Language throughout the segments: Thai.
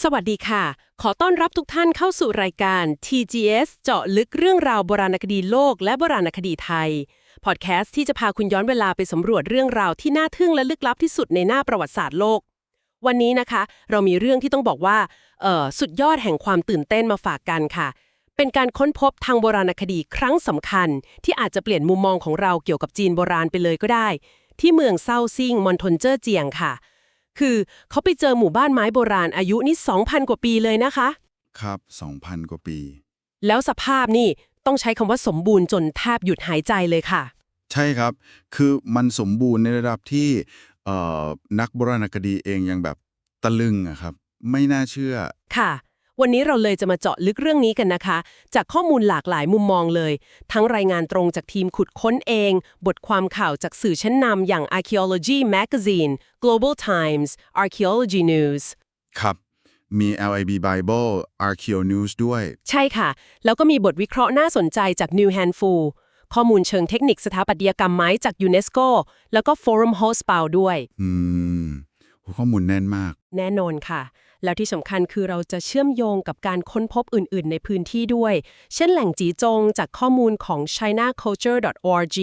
สวัสดีค่ะ ขอต้อนรับทุกท่านเข้าสู่รายการ TGS เจาะลึกเรื่องราวโบราณคดีโลกและโบราณคดีไทย พอดแคสต์ที่จะพาคุณย้อนเวลาไปสำรวจเรื่องราวที่น่าทึ่งและลึกลับที่สุดในหน้าประวัติศาสตร์โลก วันนี้นะคะ เรามีเรื่องที่ต้องบอกว่าสุดยอดแห่งความตื่นเต้นมาฝากกันค่ะ เป็นการค้นพบทางโบราณคดีครั้งสำคัญ ที่อาจจะเปลี่ยนมุมมองของเราเกี่ยวกับจีนโบราณไปเลยก็ได้ ที่เมืองเซาซิงมณฑลเจ้อเจียงค่ะ คือเขาไปเจอหมู่บ้านไม้โบราณอายุนี่2,000 กว่าปีเลยนะคะ ครับ 2,000 กว่าปี แล้วสภาพนี่ต้องใช้คำว่าสมบูรณ์จนแทบหยุดหายใจเลยค่ะ ใช่ครับ คือมันสมบูรณ์ในระดับที่เอ่อนักโบราณคดีเองยังแบบตะลึงอะครับ ไม่น่าเชื่อค่ะ วันนี้เราเลยจะมาเจาะลึกเรื่องนี้กันนะคะ จากข้อมูลหลากหลายมุมมองเลย ทั้งรายงานตรงจากทีมขุดค้นเอง บทความข่าวจากสื่อชั้นนำอย่าง Archaeology Magazine Global Times Archaeology News ครับ มี LIB Bible Archeo News ด้วย ใช่ค่ะ แล้วก็มีบทวิเคราะห์น่าสนใจจาก New Handful ข้อมูลเชิงเทคนิคสถาปัตยกรรมไม้จากยูเนสโกแล้วก็ Forum h o s p a l ด้วย อืมโหข้อมูลแน่นมาก แน่นอนค่ะ แล้วที่สำคัญคือเราจะเชื่อมโยงกับการค้นพบอื่น ๆ ในพื้นที่ด้วย เช่นแหล่งจีจงจากข้อมูลของ chinaculture.org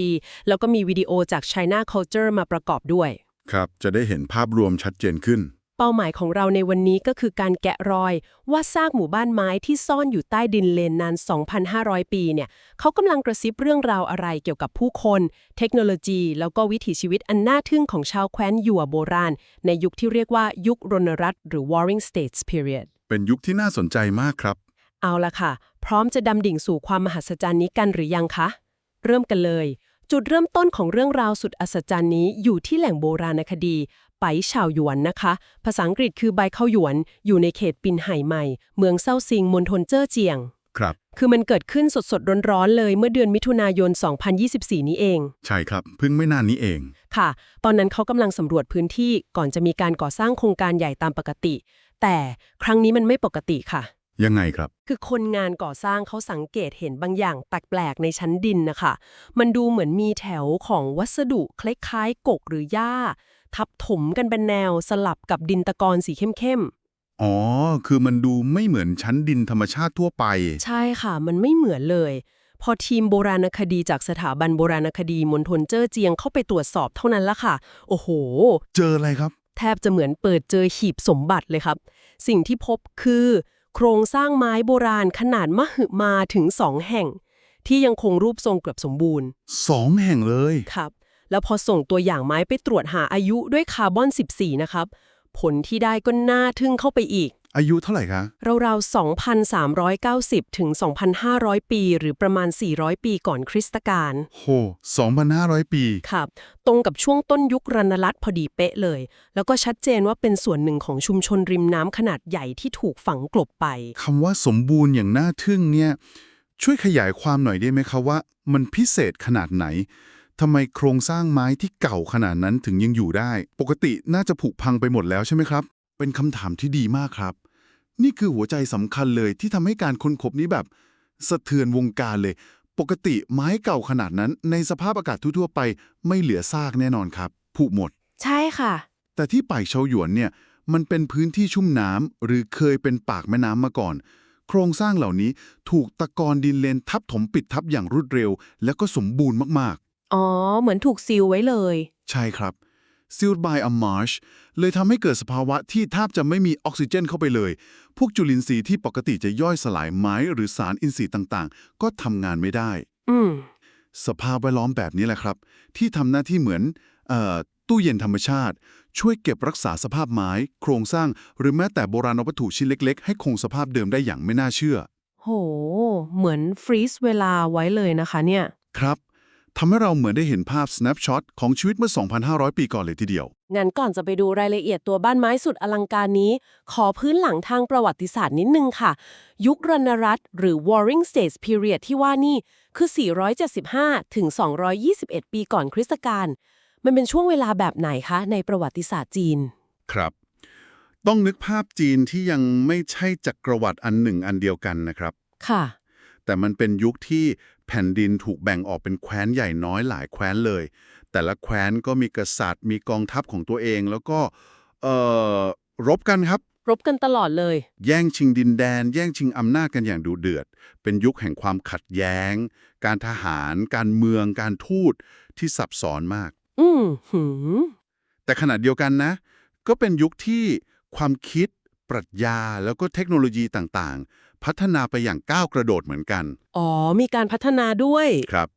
แล้วก็มีวิดีโอจาก China Culture มาประกอบด้วย ครับ จะได้เห็นภาพรวมชัดเจนขึ้น เป้าหมายของเราในวันนี้ก็คือการแกะรอย ว่าซากหมู่บ้านไม้ที่ซ่อนอยู่ใต้ดินเลนนาน 2,500 ปีเนี่ยเขากำลังกระซิบเรื่องราวอะไรเกี่ยวกับผู้คน เทคโนโลยี แล้วก็วิถีชีวิตอันน่าทึ่งของชาวแคว้นหยัวโบราณ ในยุคที่เรียกว่ายุครณรัตน์หรือ Warring States period เป็นยุคที่น่าสนใจมากครับ เอาละค่ะ พร้อมจะดำดิ่งสู่ความมหัศจรรย์นี้กันหรือยังคะ เริ่มกันเลย จุดเริ่มต้นของเรื่องราวสุดอัศจรรย์นี้อยู่ที่แหล่งโบราณคดี ไปชาวหยวนนะคะ ภาษาอังกฤษคือใบเข้าหยวน อยู่ในเขตปินไห่ใหม่ เมืองเซาซิงมณฑลเจ้อเจียง ครับ คือมันเกิดขึ้นสดๆ ร้อนๆ เลยเมื่อเดือนมิถุนายน 2024 นี้เอง ใช่ครับ เพิ่งไม่นานนี้เอง ค่ะ ตอนนั้นเขากำลังสำรวจพื้นที่ก่อนจะมีการก่อสร้างโครงการใหญ่ตามปกติ แต่ครั้งนี้มันไม่ปกติค่ะ ยังไงครับ คือคนงานก่อสร้างเขาสังเกตเห็นบางอย่างแปลกๆในชั้นดินนะคะ มันดูเหมือนมีแถวของวัสดุคล้ายๆกกหรือหญ้า ทับถมกันเป็นแนวสลับกับดินตะกอนสีเข้มอ๋อ คือมันดูไม่เหมือนชั้นดินธรรมชาติทั่วไปๆใช่ค่ะ มันไม่เหมือนเลย พอทีมโบราณคดีจากสถาบันโบราณคดีมณฑลเจ้อเจียงเข้าไปตรวจสอบเท่านั้นละค่ะ โอ้โห เจออะไรครับ แทบจะเหมือนเปิดเจอหีบสมบัติเลยครับ สิ่งที่พบคือ โครงสร้างไม้โบราณขนาดมหึมาถึงสองแห่ง ที่ยังคงรูปทรงเกือบสมบูรณ์สองแห่งเลยครับ แล้วพอส่งตัวอย่างไม้ไปตรวจหาอายุด้วยคาร์บอน 14 นะครับ ผลที่ได้ก็น่าทึ่งเข้าไปอีก อายุเท่าไหร่คะราวๆ2,390 ถึง 2,500 ปี หรือประมาณ 400 ปีก่อนคริสตกาลโห2,500 ปี ครับ ตรงกับช่วงต้นยุครันรัตน์พอดีเป๊ะเลย แล้วก็ชัดเจนว่าเป็นส่วนหนึ่งของชุมชนริมน้ำขนาดใหญ่ที่ถูกฝังกลบไปคำว่าสมบูรณ์อย่างน่าทึ่งเนี่ยช่วยขยายความหน่อยได้ไหมคะว่า มันพิเศษขนาดไหน ทำไมโครงสร้างไม้ที่เก่าขนาดนั้นถึงยังอยู่ได้ ปกติน่าจะผุพังไปหมดแล้วใช่ไหมครับ เป็นคำถามที่ดีมากครับ นี่คือหัวใจสำคัญเลยที่ทำให้การค้นพบนี้แบบสะเทือนวงการเลย ปกติไม้เก่าขนาดนั้น ในสภาพอากาศทั่วๆไป ไม่เหลือซากแน่นอนครับผุหมด ใช่ค่ะ แต่ที่ป่ายเชาหยวนเนี่ยมันเป็นพื้นที่ชุ่มน้ำหรือเคยเป็นปากแม่น้ำมาก่อน โครงสร้างเหล่านี้ถูกตะกอนดินเลนทับถมปิดทับอย่างรวดเร็ว และก็สมบูรณ์มาก อ๋อ เหมือนถูกซีลไว้เลยๆใช่ครับ sealed by a marsh เลยทำให้เกิดสภาวะที่แทบจะไม่มีออกซิเจนเข้าไปเลย พวกจุลินทรีย์ที่ปกติจะย่อยสลายไม้หรือสารอินทรีย์ต่างๆ ก็ทำงานไม่ได้ อืม สภาพแวดล้อมแบบนี้แหละครับ ที่ทำหน้าที่เหมือนเอ่อตู้เย็นธรรมชาติ ช่วยเก็บรักษาสภาพไม้ โครงสร้าง หรือแม้แต่โบราณวัตถุชิ้นเล็ก ๆ ให้คงสภาพเดิมได้อย่างไม่น่าเชื่อ โห เหมือนฟรีซเวลาไว้เลยนะคะเนี่ย ครับ ทำให้เราเหมือนได้เห็นภาพ snapshot ของชีวิตเมื่อ 2,500 ปีก่อนเลยทีเดียว งั้นก่อนจะไปดูรายละเอียดตัวบ้านไม้สุดอลังการนี้ ขอพื้นหลังทางประวัติศาสตร์นิดนึงค่ะ ยุครณรัตน์หรือ Warring States Period ที่ว่านี่คือ 475 ถึง 221 ปีก่อนคริสตกาล มันเป็นช่วงเวลาแบบไหนคะในประวัติศาสตร์จีน ครับ ต้องนึกภาพจีนที่ยังไม่ใช่จักรวรรดิอันหนึ่งอันเดียวกันนะครับ ค่ะ แต่มันเป็นยุคที่ แผ่นดินถูกแบ่งออกเป็นแคว้นใหญ่น้อยหลายแคว้นเลย แต่ละแคว้นก็มีกษัตริย์ มีกองทัพของตัวเอง แล้วก็เอ่อรบกันครับ รบกันตลอดเลย แย่งชิงดินแดน แย่งชิงอำนาจกันอย่างดุเดือด เป็นยุคแห่งความขัดแย้ง การทหาร การเมือง การทูตที่ซับซ้อนมาก อืมหืมแต่ขณะเดียวกันนะ ก็เป็นยุคที่ความคิด ปรัชญาแล้วก็เทคโนโลยีต่างๆ พัฒนาไปอย่างก้าวกระโดดเหมือนกัน อ๋อ มีการพัฒนาด้วย ครับ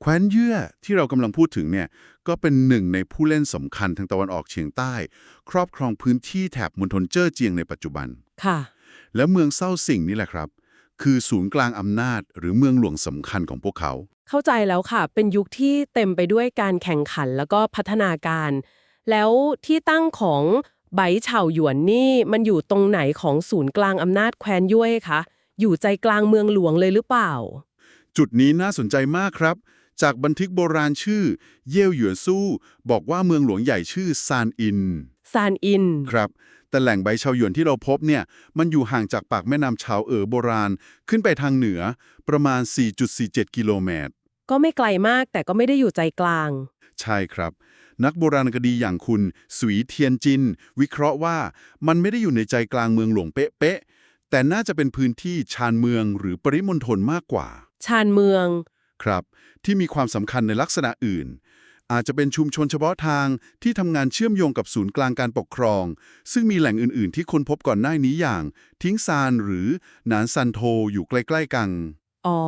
แคว้นเยื่อที่เรากำลังพูดถึงเนี่ย ก็เป็นหนึ่งในผู้เล่นสำคัญทางตะวันออกเฉียงใต้ ครอบครองพื้นที่แถบมณฑลเจ้อเจียงในปัจจุบัน ค่ะ และเมืองเศร้าสิ่งนี่แหละครับ คือศูนย์กลางอำนาจ หรือเมืองหลวงสำคัญของพวกเขา เข้าใจแล้วค่ะ เป็นยุคที่เต็มไปด้วยการแข่งขันแล้วก็พัฒนาการ แล้วที่ตั้งของ ไบเฉาหยวนนี่มันอยู่ตรงไหนของศูนย์กลางอำนาจแคว้นย่วยคะ อยู่ใจกลางเมืองหลวงเลยหรือเปล่า จุดนี้น่าสนใจมากครับ จากบันทึกโบราณชื่อ เย่ยวหยวนซู่ บอกว่าเมืองหลวงใหญ่ชื่อซานอิน ซานอิน ครับ แต่แหล่งใบชาวหยวนที่เราพบเนี่ย มันอยู่ห่างจากปากแม่น้ำชาวเอ๋อโบราณ ขึ้นไปทางเหนือประมาณ 4.47 กิโลเมตร ก็ไม่ไกลมากแต่ก็ไม่ได้อยู่ใจกลาง ใช่ครับ นักโบราณคดีอย่างคุณสุยเทียนจิน วิเคราะห์ว่ามันไม่ได้อยู่ในใจกลางเมืองหลวงเป๊ะๆแต่น่าจะเป็นพื้นที่ชานเมืองหรือปริมณฑลมากกว่า ชานเมือง ครับ ที่มีความสำคัญในลักษณะอื่น อาจจะเป็นชุมชนเฉพาะทางที่ทำงานเชื่อมโยงกับศูนย์กลางการปกครอง ซึ่งมีแหล่งอื่นๆ ที่คนพบก่อนหน้านี้อย่าง ทิ้งซานหรือหนานซันโทอยู่ใกล้ ๆ กัน อ๋อ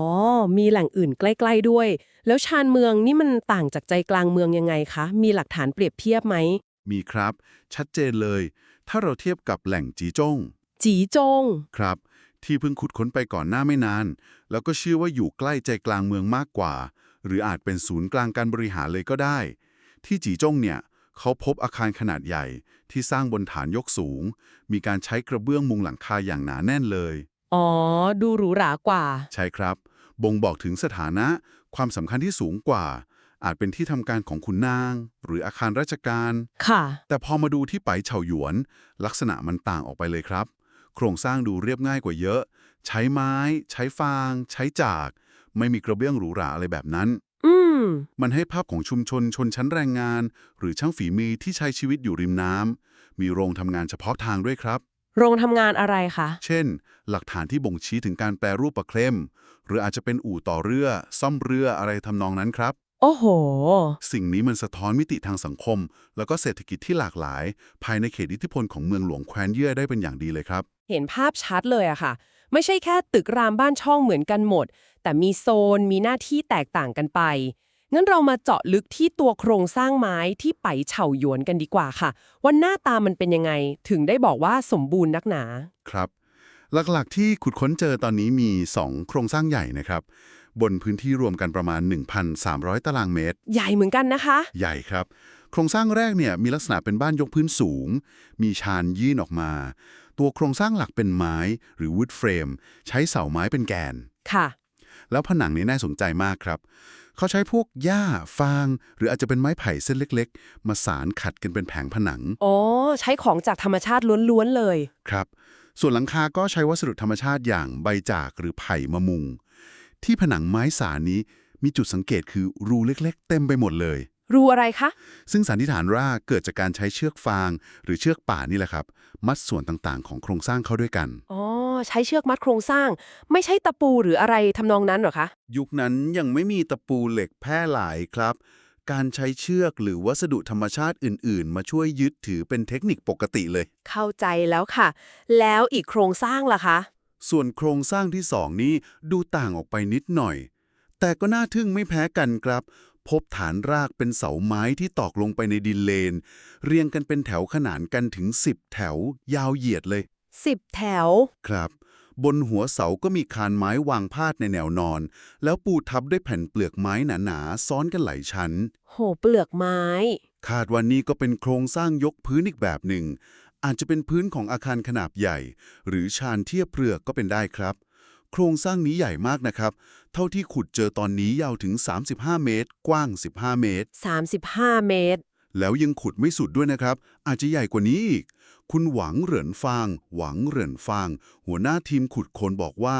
มีแหล่งอื่นใกล้ๆด้วย แล้วชานเมืองนี่มันต่างจากใจกลางเมืองยังไงคะ มีหลักฐานเปรียบเทียบไหม มีครับ ชัดเจนเลย ถ้าเราเทียบกับแหล่งจีจ้ง จีจง ครับ ที่เพิ่งขุดค้นไปก่อนหน้าไม่นาน แล้วก็เชื่อว่าอยู่ใกล้ใจกลางเมืองมากกว่า หรืออาจเป็นศูนย์กลางการบริหารเลยก็ได้ ที่จีจ้งเนี่ยเขาพบอาคารขนาดใหญ่ที่สร้างบนฐานยกสูง มีการใช้กระเบื้องมุงหลังคาอย่างหนาแน่นเลย อ๋อ ดูหรูหรากว่า ใช่ครับ บ่งบอกถึงสถานะ ความสำคัญที่สูงกว่า อาจเป็นที่ทำการของขุนนาง หรืออาคารราชการ ค่ะ แต่พอมาดูที่ไปเฉาหยวน ลักษณะมันต่างออกไปเลยครับ โครงสร้างดูเรียบง่ายกว่าเยอะ ใช้ไม้ ใช้ฟาง ใช้จาก ไม่มีกระเบื้องหรูหราอะไรแบบนั้น อืม มันให้ภาพของชุมชนชนชั้นแรงงาน หรือช่างฝีมือที่ใช้ชีวิตอยู่ริมน้ำมีโรงทำงานเฉพาะทางด้วยครับ โรงทำงานอะไรคะ เช่น หลักฐานที่บ่งชี้ถึงการแปรรูปปลาเคลมหรืออาจจะเป็นอู่ต่อเรือ ซ่อมเรืออะไรทำนองนั้นครับ โอ้โห สิ่งนี้มันสะท้อนมิติทางสังคม แล้วก็เศรษฐกิจที่หลากหลาย ภายในเขตอิทธิพลของเมืองหลวงแคว้นเย่อได้เป็นอย่างดีเลยครับ เห็นภาพชัดเลยอะค่ะ ไม่ใช่แค่ตึกรามบ้านช่องเหมือนกันหมด แต่มีโซนมีหน้าที่แตกต่างกันไป งั้นเรามาเจาะลึกที่ตัวโครงสร้างไม้ที่ไปเฉาหยวนกันดีกว่าค่ะ ว่าหน้าตามันเป็นยังไงถึงได้บอกว่าสมบูรณ์นักหนา ครับ หลักๆที่ขุดค้นเจอตอนนี้มี 2 โครงสร้างใหญ่นะครับ บนพื้นที่รวมกันประมาณ 1,300 ตารางเมตร ใหญ่เหมือนกันนะคะ ใหญ่ครับ โครงสร้างแรกเนี่ยมีลักษณะเป็นบ้านยกพื้นสูง มีชานยื่นออกมา ตัวโครงสร้างหลักเป็นไม้หรือวูดเฟรมใช้เสาไม้เป็นแกนค่ะ แล้วผนังนี้น่าสนใจมากครับ เขาใช้พวกหญ้าฟาง หรืออาจจะเป็นไม้ไผ่เส้นเล็ก ๆ มาสานขัดกันเป็นแผงผนัง อ๋อ ใช้ของจากธรรมชาติล้วน ๆ เลย ครับ ส่วนหลังคาก็ใช้วัสดุธรรมชาติอย่างใบจากหรือไผ่มามุง ที่ผนังไม้สานนี้มีจุดสังเกตคือรูเล็ก ๆ เต็มไปหมดเลย รูอะไรคะ ซึ่งสันนิษฐานว่าเกิดจากการใช้เชือกฟาง หรือเชือกป่านี่แหละครับ มัดส่วนต่างๆ ของโครงสร้างเข้าด้วยกัน อ๋อ ใช้เชือกมัดโครงสร้าง ไม่ใช่ตะปูหรืออะไรทำนองนั้นเหรอคะ ยุคนั้นยังไม่มีตะปูเหล็กแพร่หลายครับ การใช้เชือกหรือวัสดุธรรมชาติอื่น ๆ มาช่วยยึดถือเป็นเทคนิคปกติเลย เข้าใจแล้วค่ะ แล้วอีกโครงสร้างล่ะคะ ส่วนโครงสร้างที่สองนี้ดูต่างออกไปนิดหน่อย แต่ก็น่าทึ่งไม่แพ้กันครับ พบฐานรากเป็นเสาไม้ที่ตอกลงไปในดินเลน เรียงกันเป็นแถวขนานกันถึง 10 แถวยาวเหยียดเลย สิบแถว ครับ บนหัวเสาก็มีคานไม้วางพาดในแนวนอน แล้วปูทับด้วยแผ่นเปลือกไม้หนาๆซ้อนกันหลายชั้น โหเปลือกไม้ คาดว่านี่ก็เป็นโครงสร้างยกพื้นอีกแบบหนึ่ง อาจจะเป็นพื้นของอาคารขนาดใหญ่ หรือชานเทียบเปลือกก็เป็นได้ครับ โครงสร้างนี้ใหญ่มากนะครับ เท่าที่ขุดเจอตอนนี้ยาวถึง 35 เมตร กว้าง 15 เมตร 35 เมตร แล้วยังขุดไม่สุดด้วยนะครับ อาจจะใหญ่กว่านี้อีก คุณหวังเหรินฟาง หวังเหรินฟาง หัวหน้าทีมขุดคนบอกว่า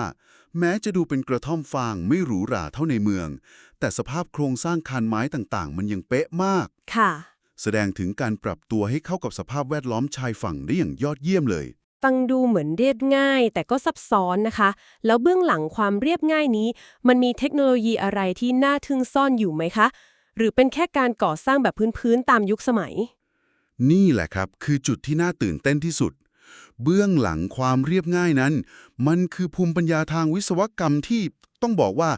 แม้จะดูเป็นกระท่อมฟางไม่หรูหราเท่าในเมือง แต่สภาพโครงสร้างคานไม้ต่างๆ มันยังเป๊ะมาก ค่ะ แสดงถึงการปรับตัวให้เข้ากับสภาพแวดล้อมชายฝั่งได้อย่างยอดเยี่ยมเลย ฟังดูเหมือนเรียบง่าย แต่ก็ซับซ้อนนะคะ แล้วเบื้องหลังความเรียบง่ายนี้ มันมีเทคโนโลยีอะไรที่น่าทึ่งซ่อนอยู่ไหมคะ หรือเป็นแค่การก่อสร้างแบบพื้นๆตามยุคสมัย นี่แหละครับคือจุดที่น่าตื่นเต้นที่สุด เบื้องหลังความเรียบง่ายนั้น มันคือภูมิปัญญาทางวิศวกรรมที่ต้องบอกว่า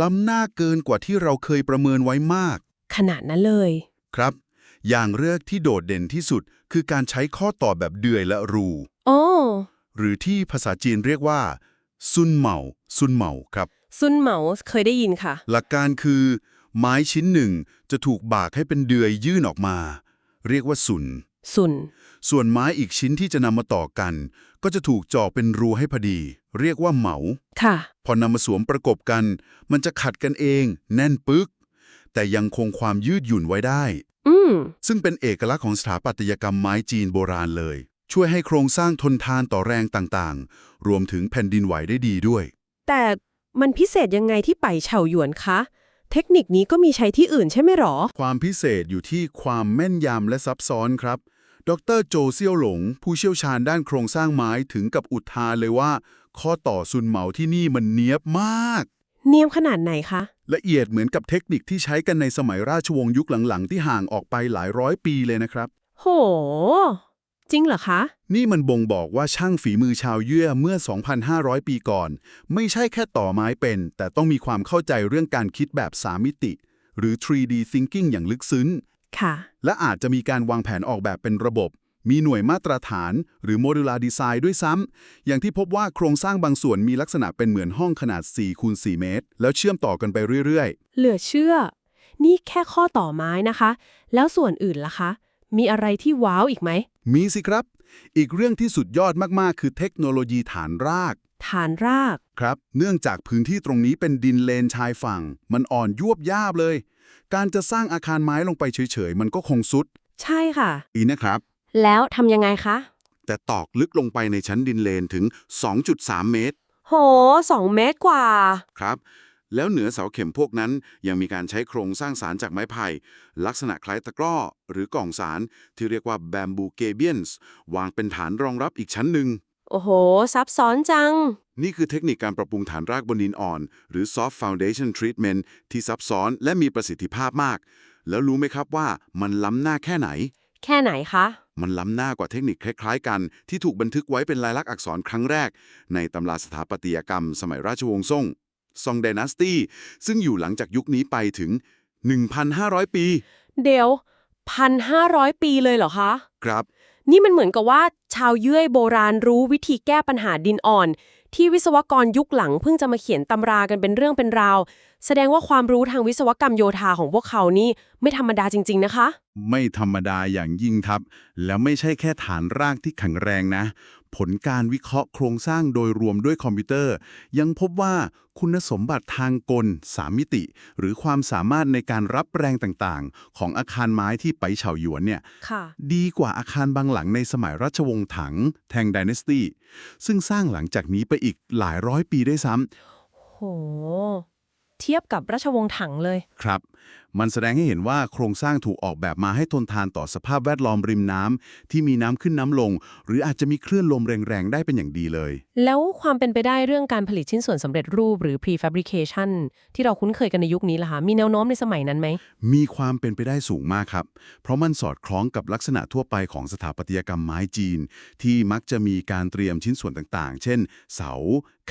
ล้ำหน้าเกินกว่าที่เราเคยประเมินไว้มาก ขนาดนั้นเลย ครับ อย่างแรกที่โดดเด่นที่สุด คือการใช้ข้อต่อแบบเดือยและรูอ๋อหรือที่ภาษาจีนเรียกว่า ซุนเหมา ซุนเหมาครับ ซุนเหมาเคยได้ยินค่ะ หลักการคือ ไม้ชิ้นหนึ่งจะถูกบากให้เป็นเดือยยื่นออกมา เรียกว่าซุนซุน ส่วนไม้อีกชิ้นที่จะนำมาต่อกัน ก็จะถูกเจาะเป็นรูให้พอดี เรียกว่าเหมา ค่ะ พอนำมาสวมประกบกัน มันจะขัดกันเอง แน่นปึก แต่ยังคงความยืดหยุ่นไว้ได้ อืมซึ่งเป็นเอกลักษณ์ของสถาปัตยกรรมไม้จีนโบราณเลย ช่วยให้โครงสร้างทนทานต่อแรงต่างๆ รวมถึงแผ่นดินไหวได้ดีด้วย แต่มันพิเศษยังไงที่ไปเฉาหยวนคะ เทคนิคนี้ก็มีใช้ที่อื่นใช่ไหมหรอ ความพิเศษอยู่ที่ความแม่นยำและซับซ้อนครับ ดรโจเซี่ยวหลง ผู้เชี่ยวชาญด้านโครงสร้างไม้ถึงกับอุทานเลยว่า ข้อต่อซุนเหมาที่นี่มันเนียบมาก เนียมขนาดไหนคะ ละเอียดเหมือนกับเทคนิคที่ใช้กันในสมัยราชวงศ์ยุคหลังๆ ที่ห่างออกไปหลายร้อยปีเลยนะครับ โห จริงเหรอคะ นี่มันบ่งบอกว่าช่างฝีมือชาวเยื่อเมื่อ 2,500 ปีก่อน ไม่ใช่แค่ต่อไม้เป็น แต่ต้องมีความเข้าใจเรื่องการคิดแบบ3มิติ หรือ 3D thinking อย่างลึกซึ้ง ค่ะ และอาจจะมีการวางแผนออกแบบเป็นระบบ มีหน่วยมาตรฐาน หรือ modular design ด้วยซ้ำ อย่างที่พบว่าโครงสร้างบางส่วนมีลักษณะเป็นเหมือนห้องขนาด4คูณ4เมตร แล้วเชื่อมต่อกันไปเรื่อยเหลือเชื่อ นี่แค่ข้อต่อไม้นะคะ แล้วส่วนอื่นล่ะคะ มีอะไรที่ว้าวอีกไหมๆมีสิครับ อีกเรื่องที่สุดยอดมากๆ คือเทคโนโลยีฐานราก ฐานราก ครับ เนื่องจากพื้นที่ตรงนี้เป็นดินเลนชายฝั่ง มันอ่อนยวบยาบเลย การจะสร้างอาคารไม้ลงไปเฉยๆ มันก็คงสุด ใช่ค่ะอีนะครับ แล้วทำยังไงคะ แต่ตอกลึกลงไปในชั้นดินเลนถึง 2.3 เมตร โหสองเมตรกว่า ครับ แล้วเหนือเสาเข็มพวกนั้นยังมีการใช้โครงสร้างสารจากไม้ไผ่ ลักษณะคล้ายตะกร้อ หรือกล่องสารที่เรียกว่า bamboo gabions วางเป็นฐานรองรับอีกชั้นหนึ่ง โอ้โห ซับซ้อนจัง นี่คือเทคนิคการปรับปรุงฐานรากบนดินอ่อน หรือ soft foundation treatment ที่ซับซ้อนและมีประสิทธิภาพมาก แล้วรู้ไหมครับว่ามันล้ำหน้าแค่ไหน แค่ไหนคะ มันล้ำหน้ากว่าเทคนิคคล้ายๆ กันที่ถูกบันทึกไว้เป็นลายลักษณ์อักษรครั้งแรก ในตำราสถาปัตยกรรม สมัยราชวงศ์ซ่ง ซอง d ด n น s สตีซึ่งอยู่หลังจากยุคนี้ไปถึง 1,500 ปี เดี๋ยวพันห้าร้อยปีเลยเหรอคะ ครับ นี่มันเหมือนกับว่า ชาวเยื่อยโบราณรู้วิธีแก้ปัญหาดินอ่อน ที่วิศวกรยุคหลังเพิ่งจะมาเขียนตำรากันเป็นเรื่องเป็นราว แสดงว่าความรู้ทางวิศวกรรมโยธาของพวกเขานี่ไม่ธรรมดาจริง ๆ นะคะ ไม่ธรรมดาอย่างยิ่งครับ แล้วไม่ใช่แค่ฐานรากที่แข็งแรงนะ ผลการวิเคราะห์โครงสร้างโดยรวมด้วยคอมพิวเตอร์ ยังพบว่าคุณสมบัติทางกล3มิติ หรือความสามารถในการรับแรงต่างๆ ของอาคารไม้ที่ไปเฉาหยวนเนี่ยค่ะดีกว่าอาคารบางหลังในสมัยรัชวงศ์ถัง แทง d ด n น s สตีซึ่งสร้างหลังจากนี้ไปอีกหลายร้อยปีได้วยซ้ำโห เทียบกับราชวงศ์ถังเลย ครับมันแสดงให้เห็นว่าโครงสร้างถูกออกแบบมาให้ทนทานต่อสภาพแวดล้อมริมน้ำที่มีน้ำขึ้นน้ำลง หรืออาจจะมีคลื่นลมแรงๆ ได้เป็นอย่างดีเลย แล้วความเป็นไปได้เรื่องการผลิตชิ้นส่วนสำเร็จรูปหรือ prefabrication ที่เราคุ้นเคยกันในยุคนี้ล่ะคะมีแนวโน้มในสมัยนั้นไหม มีความเป็นไปได้สูงมากครับ เพราะมันสอดคล้องกับลักษณะทั่วไปของสถาปัตยกรรมไม้จีน ที่มักจะมีการเตรียมชิ้นส่วนต่างๆ เช่น เสา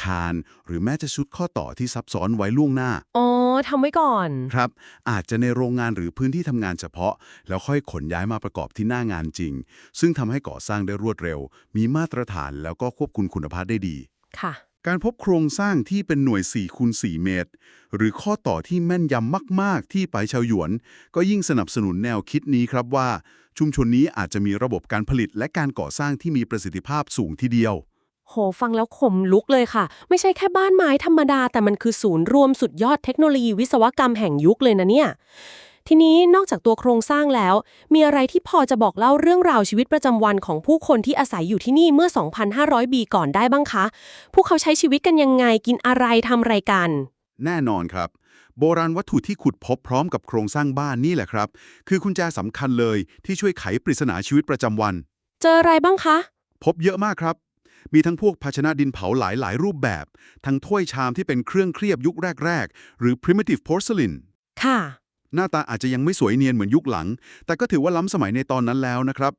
คาน หรือแม้จะชุดข้อต่อที่ซับซ้อนไว้ล่วงหน้า อ๋อทำไว้ก่อน ครับ อาจจะในโรงงานหรือพื้นที่ทำงานเฉพาะ แล้วค่อยขนย้ายมาประกอบที่หน้างานจริง ซึ่งทำให้ก่อสร้างได้รวดเร็ว มีมาตรฐานแล้วก็ควบคุมคุณภาพได้ดี ค่ะ การพบโครงสร้างที่เป็นหน่วย4คูณ4เมตร หรือข้อต่อที่แม่นยำมากๆ ที่ไปชาวหยวน ก็ยิ่งสนับสนุนแนวคิดนี้ครับว่า ชุมชนนี้อาจจะมีระบบการผลิตและการก่อสร้างที่มีประสิทธิภาพสูงทีเดียว โหฟังแล้วขมลุกเลยค่ะ ไม่ใช่แค่บ้านไม้ธรรมดา แต่มันคือศูนย์รวมสุดยอดเทคโนโลยีวิศวกรรมแห่งยุคเลยนะเนี่ย ทีนี้นอกจากตัวโครงสร้างแล้ว มีอะไรที่พอจะบอกเล่าเรื่องราวชีวิตประจำวันของผู้คนที่อาศัยอยู่ที่นี่เมื่อ 2,500 ปีก่อนได้บ้างคะ พวกเขาใช้ชีวิตกันยังไงกินอะไรทำอะไรกัน แน่นอนครับ โบราณวัตถุที่ขุดพบพร้อมกับโครงสร้างบ้านนี่แหละครับ คือกุญแจสำคัญเลยที่ช่วยไขปริศนาชีวิตประจำวัน เจออะไรบ้างคะ พบเยอะมากครับ มีทั้งพวกภาชนะดินเผาหลายหลายรูปแบบ ทั้งถ้วยชามที่เป็นเครื่องเครียบยุคแรก ๆ หรือ primitive porcelain ค่ะ หน้าตาอาจจะยังไม่สวยเนียนเหมือนยุคหลัง แต่ก็ถือว่าล้ำสมัยในตอนนั้นแล้วนะครับ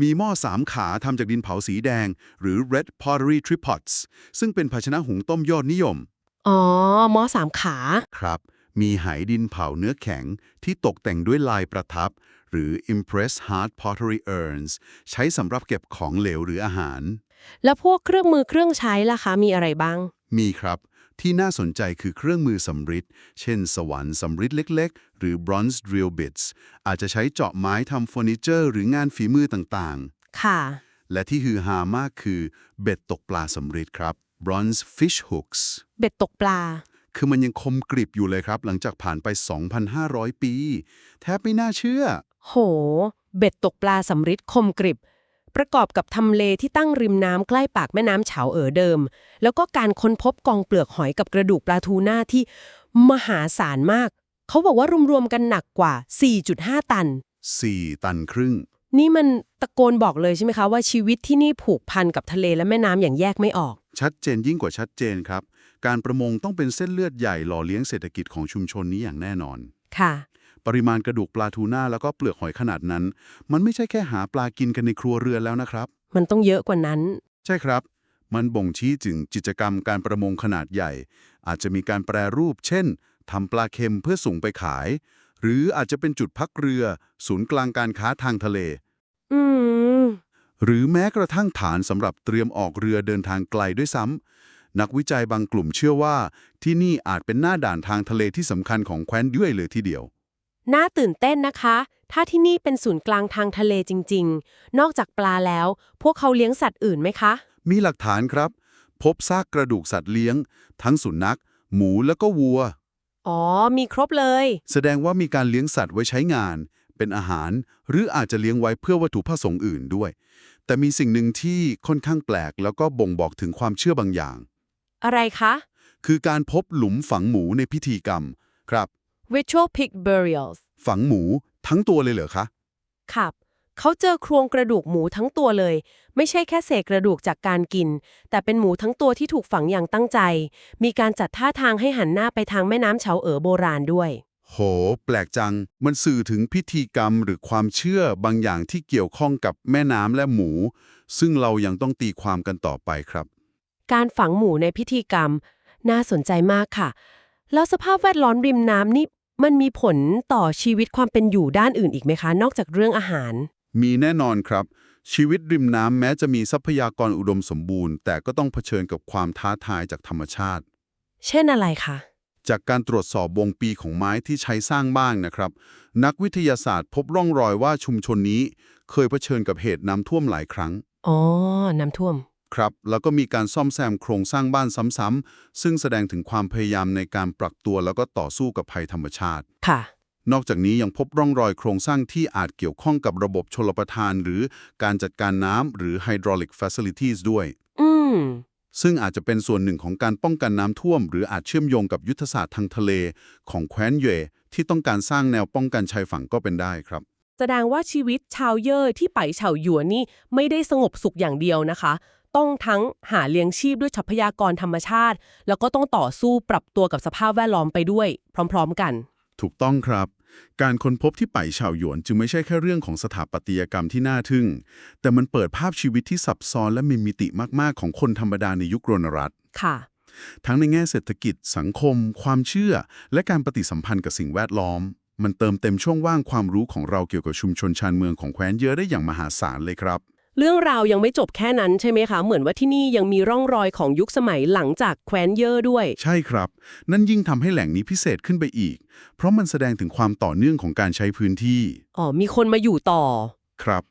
มีหม้อสามขาทำจากดินเผาสีแดง หรือ red pottery tripods ซึ่งเป็นภาชนะหุงต้มยอดนิยม อ๋อหมอสามขา ครับ มีไหดินเผาเนื้อแข็งที่ตกแต่งด้วยลายประทับ หรือ impressed hard pottery urns ใช้สำหรับเก็บของเหลวหรืออาหาร แล้วพวกเครื่องมือเครื่องใช้ล่ะคะมีอะไรบ้าง มีครับ ที่น่าสนใจคือเครื่องมือสำริดเช่น สวรรค์สำริดเล็ก ๆ หรือ bronze drill bits อาจจะใช้เจาะไม้ทำเฟอร์นิเจอร์หรืองานฝีมือต่างค่ะๆและที่ฮือฮามากคือเบ็ดตกปลาสำริดครับ bronze fish hooks เบ็ดตกปลา คือมันยังคมกริบอยู่เลยครับ หลังจากผ่านไป 2,500 ปี แทบไม่น่าเชื่อ โห เบ็ดตกปลาสำริดคมกริบ ประกอบกับทำเลที่ตั้งริมน้ำใกล้ปากแม่น้ำเฉาเอ๋อเดิม แล้วก็การค้นพบกองเปลือกหอยกับกระดูกปลาทูน่าที่มหาศาลมาก เขาบอกว่ารวมๆกันหนักกว่า 4.5 ตัน 4 ตันครึ่ง นี่มันตะโกนบอกเลยใช่ไหมคะว่าชีวิตที่นี่ผูกพันกับทะเลและแม่น้ำอย่างแยกไม่ออก ชัดเจนยิ่งกว่าชัดเจนครับ การประมงต้องเป็นเส้นเลือดใหญ่หล่อเลี้ยงเศรษฐกิจของชุมชนนี้อย่างแน่นอน ค่ะ ปริมาณกระดูกปลาทูน่าแล้วก็เปลือกหอยขนาดนั้น มันไม่ใช่แค่หาปลากินกันในครัวเรือนแล้วนะครับ มันต้องเยอะกว่านั้น ใช่ครับ มันบ่งชี้ถึงกิจกรรมการประมงขนาดใหญ่ อาจจะมีการแปรรูป เช่นทำปลาเค็มเพื่อส่งไปขาย หรืออาจจะเป็นจุดพักเรือ ศูนย์กลางการค้าทางทะเล อืม หรือแม้กระทั่งฐานสำหรับเตรียมออกเรือเดินทางไกลด้วยซ้ำนักวิจัยบางกลุ่มเชื่อว่า ที่นี่อาจเป็นหน้าด่านทางทะเลที่สำคัญของแคว้นด้วยเลยทีเดียว น่าตื่นเต้นนะคะ ถ้าที่นี่เป็นศูนย์กลางทางทะเลจริง ๆ นอกจากปลาแล้ว พวกเขาเลี้ยงสัตว์อื่นไหมคะ มีหลักฐานครับ พบซากกระดูกสัตว์เลี้ยง ทั้งสุนัข หมูแล้วก็วัว อ๋อ มีครบเลย แสดงว่ามีการเลี้ยงสัตว์ไว้ใช้งาน เป็นอาหาร หรืออาจจะเลี้ยงไว้เพื่อวัตถุประสงค์อื่นด้วย แต่มีสิ่งหนึ่งที่ค่อนข้างแปลก แล้วก็บ่งบอกถึงความเชื่อบางอย่าง อะไรคะ คือการพบหลุมฝังหมูในพิธีกรรม ครับ ritual pig burials ฝังหมูทั้งตัวเลยเหรอคะครับเขาเจอโครงกระดูกหมูทั้งตัวเลย ไม่ใช่แค่เศษกระดูกจากการกิน แต่เป็นหมูทั้งตัวที่ถูกฝังอย่างตั้งใจ มีการจัดท่าทางให้หันหน้าไปทางแม่น้ำเฉาเอ๋อโบราณด้วย โห แปลกจัง มันสื่อถึงพิธีกรรมหรือความเชื่อบางอย่างที่เกี่ยวข้องกับแม่น้ำและหมู ซึ่งเรายังต้องตีความกันต่อไปครับ การฝังหมูในพิธีกรรม น่าสนใจมากค่ะ แล้วสภาพแวดล้อมริมน้ำนี่ มันมีผลต่อชีวิตความเป็นอยู่ด้านอื่นอีกไหมคะ นอกจากเรื่องอาหาร มีแน่นอนครับ ชีวิตริมน้ำแม้จะมีทรัพยากรอุดมสมบูรณ์ แต่ก็ต้องเผชิญกับความท้าทายจากธรรมชาติ เช่นอะไรคะจากการตรวจสอบวงปีของไม้ที่ใช้สร้างบ้างนะครับ นักวิทยาศาสตร์พบร่องรอยว่าชุมชนนี้ เคยเผชิญกับเหตุน้ำท่วมหลายครั้ง อ๋อ น้ำท่วม ครับ แล้วก็มีการซ่อมแซมโครงสร้างบ้านซ้ำๆซึ่งแสดงถึงความพยายามในการปรับตัวแล้วก็ต่อสู้กับภัยธรรมชาติ ค่ะ นอกจากนี้ยังพบร่องรอยโครงสร้างที่อาจเกี่ยวข้องกับระบบชลประทาน หรือการจัดการน้ำหรือ hydraulic facilities ด้วย อืม ซึ่งอาจจะเป็นส่วนหนึ่งของการป้องกันน้ำท่วม หรืออาจเชื่อมโยงกับยุทธศาสตร์ทางทะเล ของแคว้นเย่ที่ต้องการสร้างแนวป้องกันชายฝั่งก็เป็นได้ครับ แสดงว่าชีวิตชาวเย่อที่ไปเฉาหยวนนี่ไม่ได้สงบสุขอย่างเดียวนะคะ ต้องทั้งหาเลี้ยงชีพด้วยทรัพยากรธรรมชาติ แล้วก็ต้องต่อสู้ปรับตัวกับสภาพแวดล้อมไปด้วย พร้อม ๆ กัน ถูกต้องครับ การค้นพบที่ไปชาวหยวนจึงไม่ใช่แค่เรื่องของสถาปัตยกรรมที่น่าทึ่ง แต่มันเปิดภาพชีวิตที่ซับซ้อนและมีมิติมากๆ ของคนธรรมดาในยุครณรัตน์ค่ะ ทั้งในแง่เศรษฐกิจ สังคม ความเชื่อ และการปฏิสัมพันธ์กับสิ่งแวดล้อม มันเติมเต็มช่วงว่างความรู้ของเราเกี่ยวกับชุมชนชานเมืองของแคว้นเยอะได้อย่างมหาศาลเลยครับ เรื่องราวยังไม่จบแค่นั้นใช่ไหมคะ เหมือนว่าที่นี่ยังมีร่องรอยของยุคสมัยหลังจากแคว้นเย่อด้วย ใช่ครับ นั่นยิ่งทำให้แหล่งนี้พิเศษขึ้นไปอีก เพราะมันแสดงถึงความต่อเนื่องของการใช้พื้นที่ อ๋อ มีคนมาอยู่ต่อ ครับ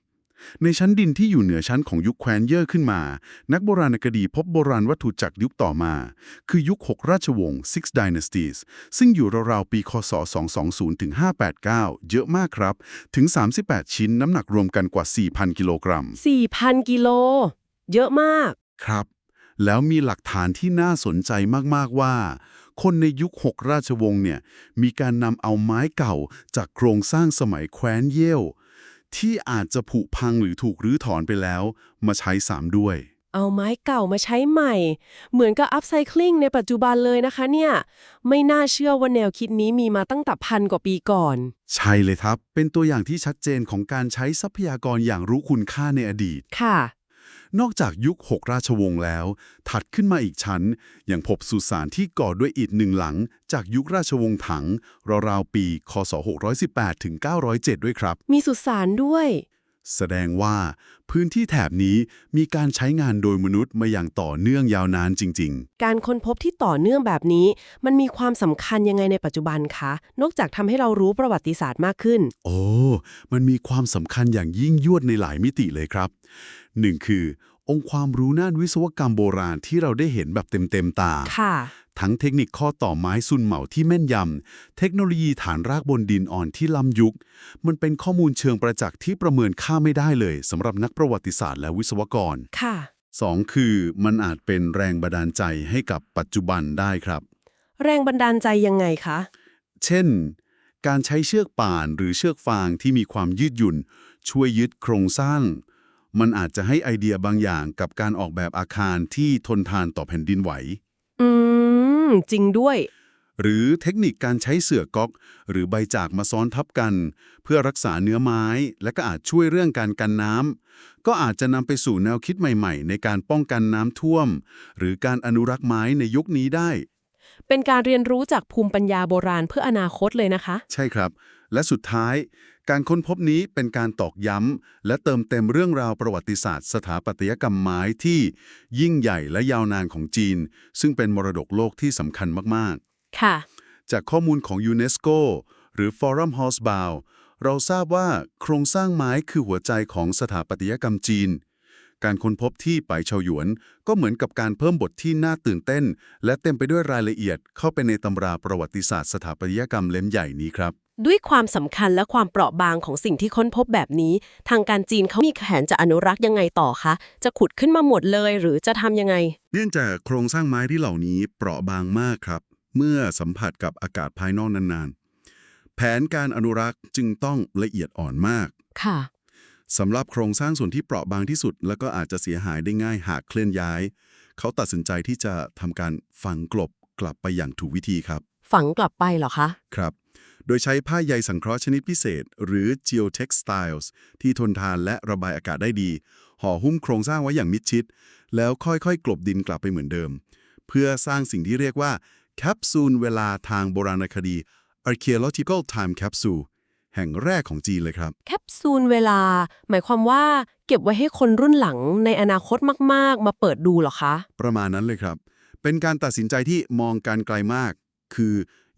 ในชั้นดินที่อยู่เหนือชั้นของยุคแคว้นเย่อขึ้นมา นักโบราณคดีพบโบราณวัตถุจากยุคต่อมา คือยุค 6 ราชวงศ์ Six Dynasties ซึ่งอยู่ราวๆ ปี คศ 220ถึง589 เยอะมากครับ ถึง 38 ชิ้นน้ำหนักรวมกันกว่า 4,000 กิโลกรัม 4,000 กิโล เยอะมาก ครับ แล้วมีหลักฐานที่น่าสนใจมากๆว่า คนในยุค 6 ราชวงศ์เนี่ย มีการนำเอาไม้เก่าจากโครงสร้างสมัยแคว้นเย่ยว ที่อาจจะผุพังหรือถูกรื้อถอนไปแล้ว มาใช้สามด้วย เอาไม้เก่ามาใช้ใหม่ เหมือนกับอัพไซคลิงในปัจจุบันเลยนะคะเนี่ย ไม่น่าเชื่อว่าแนวคิดนี้มีมาตั้งแต่พันกว่าปีก่อน ใช่เลยครับ เป็นตัวอย่างที่ชัดเจนของการใช้ทรัพยากรอย่างรู้คุณค่าในอดีต ค่ะ นอกจากยุค 6 ราชวงศ์แล้ว ถัดขึ้นมาอีกชั้น ยังพบสุสานที่ก่อด้วยอิฐหนึ่งหลัง จากยุคราชวงศ์ถังราวๆปี คศ 618ถึง907 ด้วยครับ มีสุสานด้วย แสดงว่าพื้นที่แถบนี้มีการใช้งานโดยมนุษย์มาอย่างต่อเนื่องยาวนานจริง การค้นพบที่ต่อเนื่องแบบนี้ มันมีความสำคัญยังไงในปัจจุบันคะ นอกจากทำให้เรารู้ประวัติศาสตร์มากขึ้น ๆ โอ้ มันมีความสำคัญอย่างยิ่งยวดในหลายมิติเลยครับหนึ่งคือ องค์ความรู้ด้านวิศวกรรมโบราณที่เราได้เห็นแบบเต็มๆตา ค่ะ ทั้งเทคนิคข้อต่อไม้ซุนเหมาที่แม่นยำ เทคโนโลยีฐานรากบนดินอ่อนที่ล้ำยุค มันเป็นข้อมูลเชิงประจักษ์ที่ประเมินค่าไม่ได้เลยสำหรับนักประวัติศาสตร์และวิศวกรค่ะ 2. คือมันอาจเป็นแรงบันดาลใจให้กับปัจจุบันได้ครับ แรงบันดาลใจยังไงคะ เช่น การใช้เชือกป่านหรือเชือกฟางที่มีความยืดหยุ่น ช่วยยึดโครงสร้าง มันอาจจะให้ไอเดียบางอย่างกับการออกแบบอาคารที่ทนทานต่อแผ่นดินไหว อืม จริงด้วย หรือเทคนิคการใช้เสื่อก๊อกหรือใบจากมาซ้อนทับกัน เพื่อรักษาเนื้อไม้ และก็อาจช่วยเรื่องการกันน้ำก็อาจจะนำไปสู่แนวคิดใหม่ๆ ในการป้องกันน้ำท่วม หรือการอนุรักษ์ไม้ในยุคนี้ได้ เป็นการเรียนรู้จากภูมิปัญญาโบราณเพื่ออนาคตเลยนะคะ ใช่ครับ และสุดท้าย การค้นพบนี้เป็นการตอกย้ำ และเติมเต็มเรื่องราวประวัติศาสตร์ สถาปัตยกรรมไม้ที่ยิ่งใหญ่และยาวนานของจีน ซึ่งเป็นมรดกโลกที่สำคัญมากๆ ค่ะ จากข้อมูลของยูเนสโกหรือ Forum h o u s e b a u เราทราบว่าโครงสร้างไม้คือหัวใจของสถาปัตยกรรมจีน การค้นพบที่ไปเฉาหยวน ก็เหมือนกับการเพิ่มบทที่น่าตื่นเต้น และเต็มไปด้วยรายละเอียดเข้าไปในตำราประวัติศาสตร์สถาปัตยกรรมเล่มใหญ่นี้ครับ ด้วยความสำคัญและความเปราะบางของสิ่งที่ค้นพบแบบนี้ ทางการจีนเขามีแผนจะอนุรักษ์ยังไงต่อคะ จะขุดขึ้นมาหมดเลยหรือจะทำยังไง เนื่องจากโครงสร้างไม้ที่เหล่านี้เปราะบางมากครับ เมื่อสัมผัสกับอากาศภายนอกนานๆ แผนการอนุรักษ์จึงต้องละเอียดอ่อนมาก ค่ะสำหรับโครงสร้างส่วนที่เปราะบางที่สุด แล้วก็อาจจะเสียหายได้ง่ายหากเคลื่อนย้าย เขาตัดสินใจที่จะทำการฝังกลบกลับไปอย่างถูกวิธีครับ ฝังกลับไปเหรอคะ ครับ โดยใช้ผ้าใยสังเคราะห์ชนิดพิเศษ หรือ geotextiles ที่ทนทานและระบายอากาศได้ดี ห่อหุ้มโครงสร้างไว้อย่างมิดชิด แล้วค่อยๆ กลบดินกลับไปเหมือนเดิม เพื่อสร้างสิ่งที่เรียกว่าแคปซูลเวลาทางโบราณคดี archaeological time capsule แห่งแรกของจีนเลยครับ แคปซูลเวลา หมายความว่าเก็บไว้ให้คนรุ่นหลังในอนาคตมาก ๆ มาเปิดดูเหรอคะ ประมาณนั้นเลยครับ เป็นการตัดสินใจที่มองการไกลมาก คือ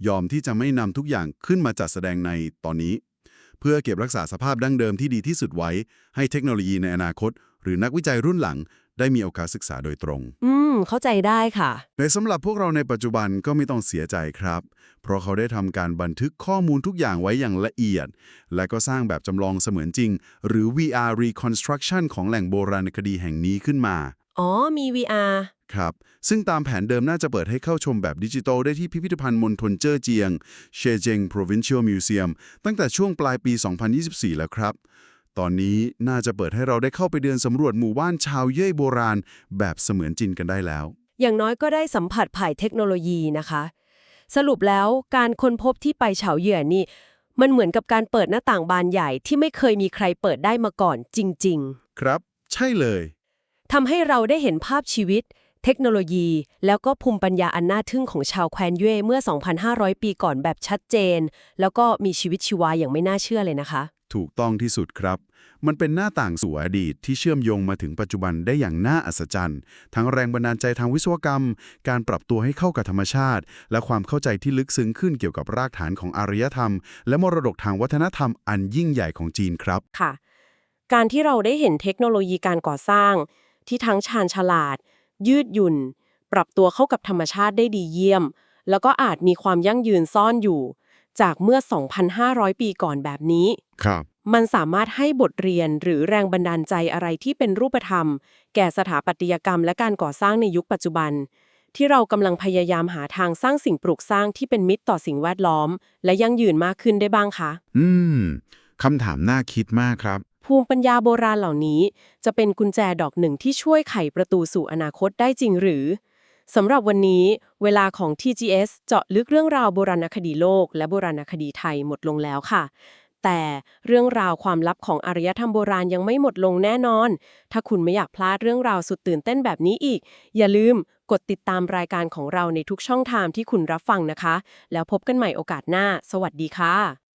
ยอมที่จะไม่นำทุกอย่างขึ้นมาจัดแสดงในตอนนี้ เพื่อเก็บรักษาสภาพดั้งเดิมที่ดีที่สุดไว้ ให้เทคโนโลยีในอนาคต หรือนักวิจัยรุ่นหลัง ได้มีโอกาสศึกษาโดยตรง อืม เข้าใจได้ค่ะในสำหรับพวกเราในปัจจุบันก็ไม่ต้องเสียใจครับ เพราะเขาได้ทำการบันทึกข้อมูลทุกอย่างไว้อย่างละเอียด และก็สร้างแบบจำลองเสมือนจริง หรือ VR reconstruction ของแหล่งโบราณคดีแห่งนี้ขึ้นมา อ๋อ มี VR ครับ ซึ่งตามแผนเดิมน่าจะเปิดให้เข้าชมแบบดิจิทัลได้ที่พิพิธภัณฑ์มณฑลเจ้อเจียง เชเจง Provincial Museum ตั้งแต่ช่วงปลายปี 2024 แล้วครับ ตอนนี้น่าจะเปิดให้เราได้เข้าไปเดินสำรวจหมู่บ้านชาวเย่ยโบราณ แบบเสมือนจริงกันได้แล้ว อย่างน้อยก็ได้สัมผัสผ่ายเทคโนโลยีนะคะ สรุปแล้วการค้นพบที่ไปเฉาเหยื่อนี่ มันเหมือนกับการเปิดหน้าต่างบานใหญ่ที่ไม่เคยมีใครเปิดได้มาก่อนจริงครับ ใช่เลยๆ ทำให้เราได้เห็นภาพชีวิต เทคโนโลยี แล้วก็ภูมิปัญญาอันน่าทึ่งของชาวแคว้นเย่เมื่อ 2,500 ปีก่อนแบบชัดเจน แล้วก็มีชีวิตชีวาอย่างไม่น่าเชื่อเลยนะคะ ถูกต้องที่สุดครับ มันเป็นหน้าต่างสู่อดีตที่เชื่อมโยงมาถึงปัจจุบันได้อย่างน่าอัศจรรย์ ทั้งแรงบันดาลใจทางวิศวกรรม การปรับตัวให้เข้ากับธรรมชาติ และความเข้าใจที่ลึกซึ้งขึ้นเกี่ยวกับรากฐานของอารยธรรม และมรดกทางวัฒนธรรมอันยิ่งใหญ่ของจีนครับ ค่ะ การที่เราได้เห็นเทคโนโลยีการก่อสร้าง ที่ทั้งชาญฉลาด ยืดหยุ่น ปรับตัวเข้ากับธรรมชาติได้ดีเยี่ยม แล้วก็อาจมีความยั่งยืนซ่อนอยู่ จากเมื่อ 2,500 ปีก่อนแบบนี้ ครับ มันสามารถให้บทเรียนหรือแรงบันดาลใจอะไรที่เป็นรูปธรรม แก่สถาปัตยกรรมและการก่อสร้างในยุคปัจจุบัน ที่เรากำลังพยายามหาทางสร้างสิ่งปลูกสร้างที่เป็นมิตรต่อสิ่งแวดล้อม และยั่งยืนมากขึ้นได้บ้างคะ อืม คำถามน่าคิดมากครับ ภูมิปัญญาโบราณเหล่านี้ จะเป็นกุญแจดอกหนึ่งที่ช่วยไขประตูสู่อนาคตได้จริงหรือสำหรับวันนี้ เวลาของ TGS เจาะลึกเรื่องราวโบราณคดีโลก และโบราณคดีไทยหมดลงแล้วค่ะ แต่เรื่องราวความลับของอารยธรรมโบราณยังไม่หมดลงแน่นอน ถ้าคุณไม่อยากพลาดเรื่องราวสุดตื่นเต้นแบบนี้อีก อย่าลืมกดติดตามรายการของเราในทุกช่องทางที่คุณรับฟังนะคะ แล้วพบกันใหม่โอกาสหน้า สวัสดีค่ะ